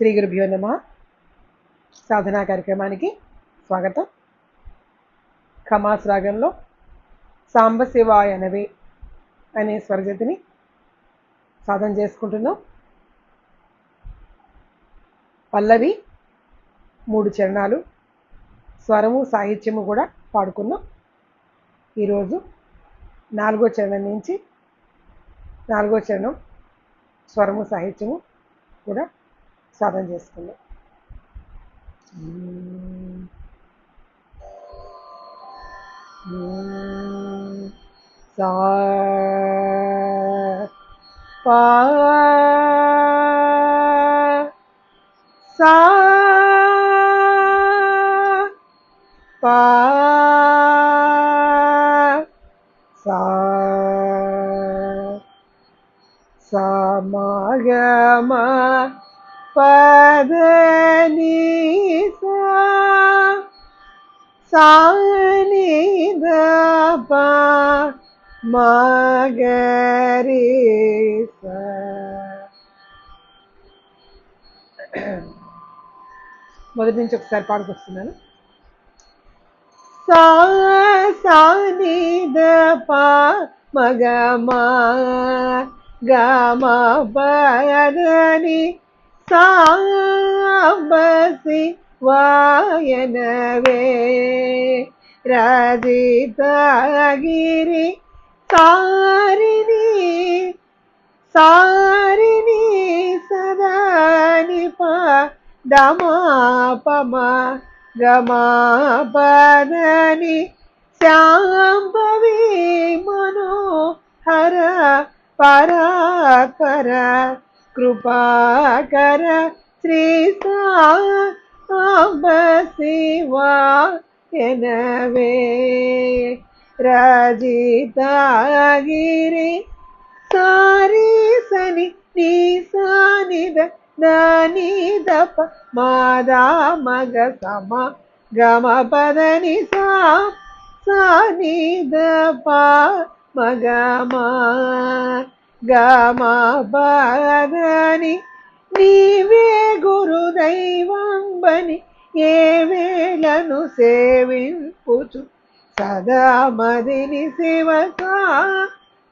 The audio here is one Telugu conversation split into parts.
శ్రీ గురుభ్యో నమ. సాధనా కార్యక్రమానికి స్వాగతం. ఖమాస్ రాగంలో సాంబశివాయనవే అనే స్వరజతిని సాధన చేసుకుంటున్నాం. పల్లవి మూడు చరణాలు స్వరము సాహిత్యము కూడా పాడుకున్నాం. ఈరోజు నాలుగో చరణం నుంచి నాలుగో చరణం స్వరము సాహిత్యము కూడా సాధన చేసుకుందాం సా పా సా పా సా సమగమ పదని సాని దప మగరి మొదటి నుంచి ఒకసారి పాడుకొస్తున్నాను సా సాని దప మగమా గమ పదని சாம்பசி வாயனவே ரஜிதகிரி சாரிணி சாரிணி சதானி பமா பமா கமா பதனி சாம்பவி மனோஹர பரா பரா శివా ఎనవే రజితగిరి సారి సని నీ సానిద నాని దప మాదా మగ సమ గమ పదని సా సాని దప మగమా గమ పదని నీవే గురుదైవంబని ఏ వేళను సేవింపుచు సదా మదిని శివ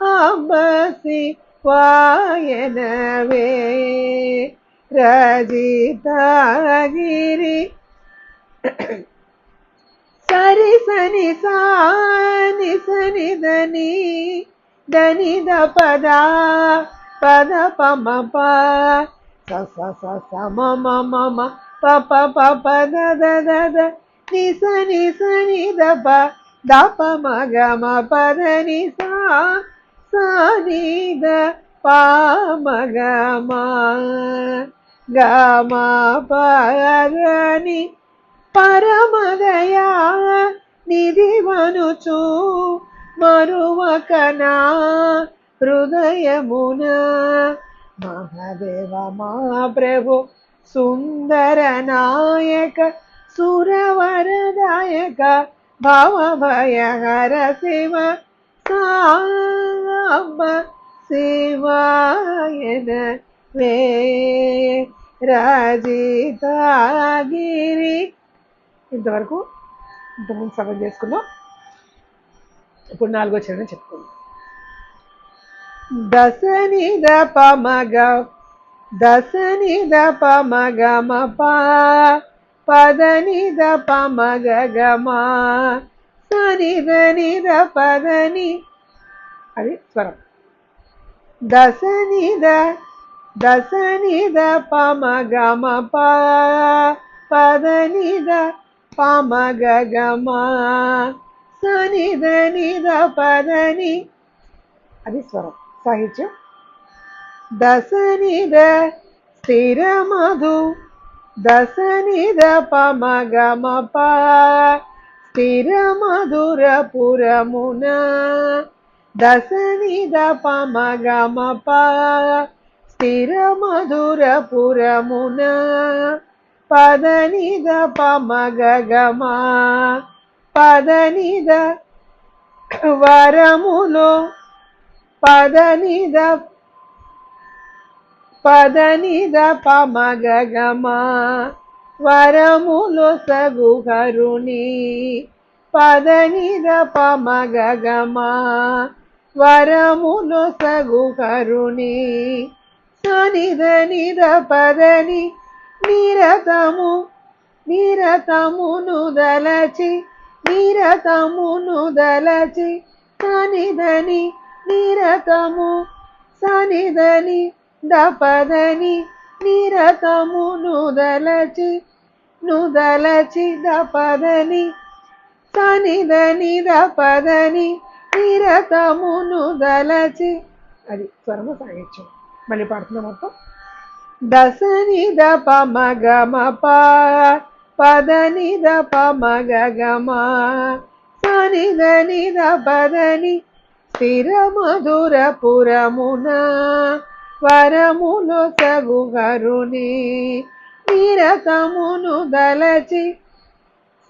అంబసి వాయనవే. రజితగిరి సరి సని సాని సని దని దని ద పద పద పమ ప స స స స మ మ మ మ ప ప ప ప ద ద ద ద ని స ని స ని ద ప ద ప మ గ మ ప ద ని సా సా ని ద ప మ గ మ గ మ ప ద ని పరమదయా నిధివనుచు మరువకనా హృదయమున? మహాదేవ మా ప్రభు సుందర నాయక సురవరదాయక భవ భయహర శివ సాంబ శివాయన వే రాజితాగిరి. ఇంతవరకు ఇంతకుముందు సభ చేసుకున్నాం. ఇప్పుడు నాలుగో చరణం చెప్పుకుందాం. దశని ద మగ దశని ద పమగ మ ప పదని ద పమగ గమా సని దని ద పదని అది స్వరం. దశని ద దశని ద పమగ మ ప పదని ద పమ గమ సని దని ద పదని అది స్వరం సాహిత్యం దశనిద స్థిర మధు దశనిద పమగమ ప పదనిద వరములో పదనిద పదనిద పదని దప వరములో సగు కరుణి పదని దప మగగమ వరములో సగు కరుణి సనిద నిద పదని నిరతము నిరతమును దలచి నిరతమును దలచి సనిదని నిరతము సనిదని దపదని నిరతము నుదలచి నుదలచి దపదని సనిదని దపదని నిరతము నుదలచి అది స్వరము సాగించు. మళ్ళీ పాడుతున్నా మొత్తం. దశని దప మగమ పదని గమా సనిద నిద పదని స్థిర మధుర పురమున వరములో సగు కరుణి నిరతమును దలచి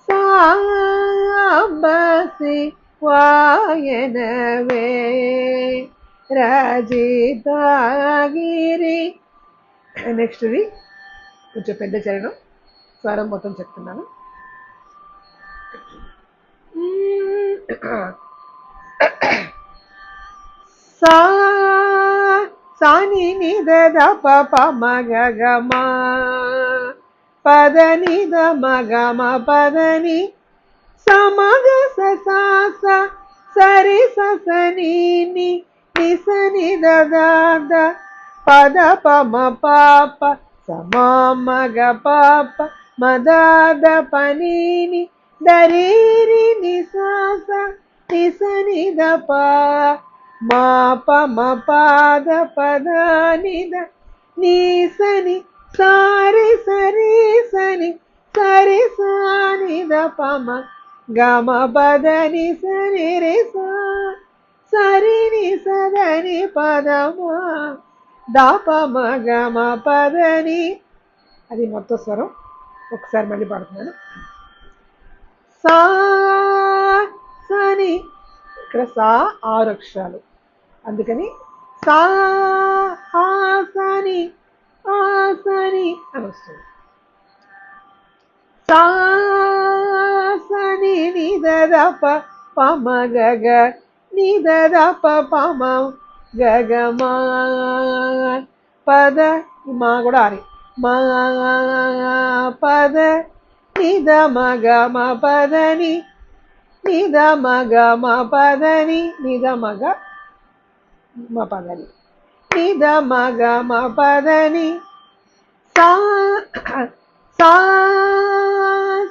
సాంబసి వాయనవే. రజితాగిరి. నెక్స్ట్ది కొంచెం పెద్ద చరణం. స్వరం మొత్తం చెప్తున్నాను. సా సాని నిద దప మగమ పదని ద మగమ పదని సమగ ససాస సరి ససని నిసని దాద పద పమ పాప సమామగ పాప మదాద పనిని దరీరి నిసాస నిసని దప మా పమ పాద పద నిద నీసని సారి సరే సని సరి సాని ద పమ. గమ పదని సరి రే సా సరి ని సదని పదమా. దాపమ గమ పదని. అది మొత్తం స్వరం. ఒకసారి మళ్ళీ పాడుతున్నాను. సా సని ఇక్కడ సా ఆరు అక్షరాలు. అందుకని సా ఆసని ఆసని అని వస్తుంది. సాసని నిదరప పమ గగ నిదరప పమ గగమా పద మా కూడా ఆరే. మా పద నిద మగ మ పదని నిద మగ మ పదని నిద మగ మ పదని నిద మగ మ పదని సా సా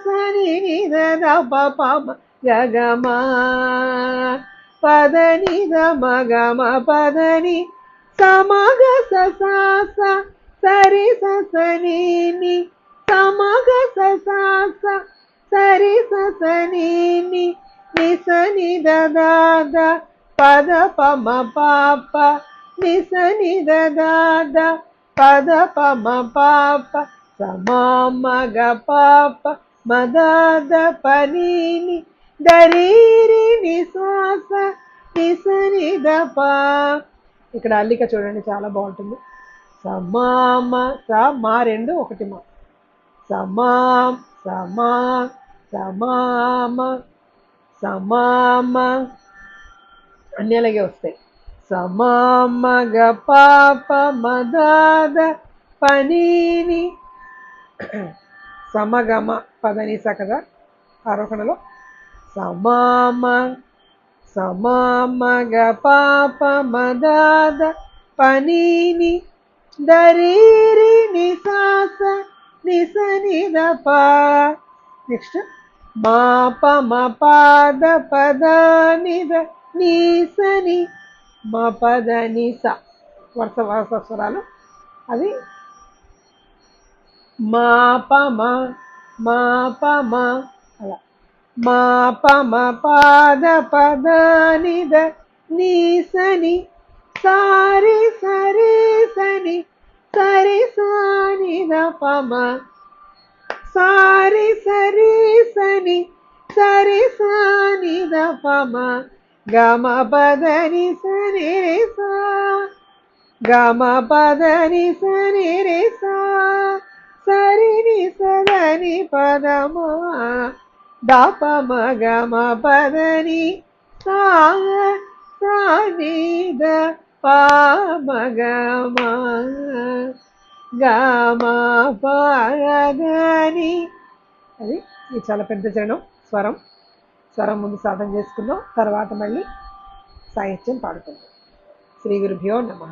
సని నిద దప పమ గగమ పదని సరి ససనేమి సమగ ససాస సరి ససనేమి ని నిసని దాద పద పమ పాప నిసని దాద పద పమ పాప సమామగ పాప మదాద పనీని దరీరి నిశ్వాస నిసని దప. ఇక్కడ అల్లిక చూడండి చాలా బాగుంటుంది. సమామ సమా రెండు ఒకటి మా. సమాం సమా సమామ సమామ. అన్నీ అలాగే వస్తాయి. సమామగ పాప మదాద పనీని. సమగమ పదనీస కదా ఆరోహణలో సమామ సమామగ పాప మదాద పనీని. దరీరి నిసాస నిస నిదప నెక్స్ట్ మా పమ పాద పద నిద నీసని మా పద నిస వరుస వరుస స్వరాలు. అది మా పమ మా పమ అలా. మా పమ పాద పద నిద నీసని సారి సరి సని సరి సాని ద పమ సారి సరి సని సరి సాని ద పమ గమ పదని సరి రి సా గమ పదని సరి రి సా సరి ని సదని పదమా దప గమ పదని సా సానిద పామగమ గమ పదని అది ఇది చాలా పెద్ద చరణం స్వరం. స్వరం ముందు సాధన చేసుకుందాం తర్వాత మళ్ళీ సాహిత్యం పాడుకుందాం. శ్రీ గురుభ్యో నమ.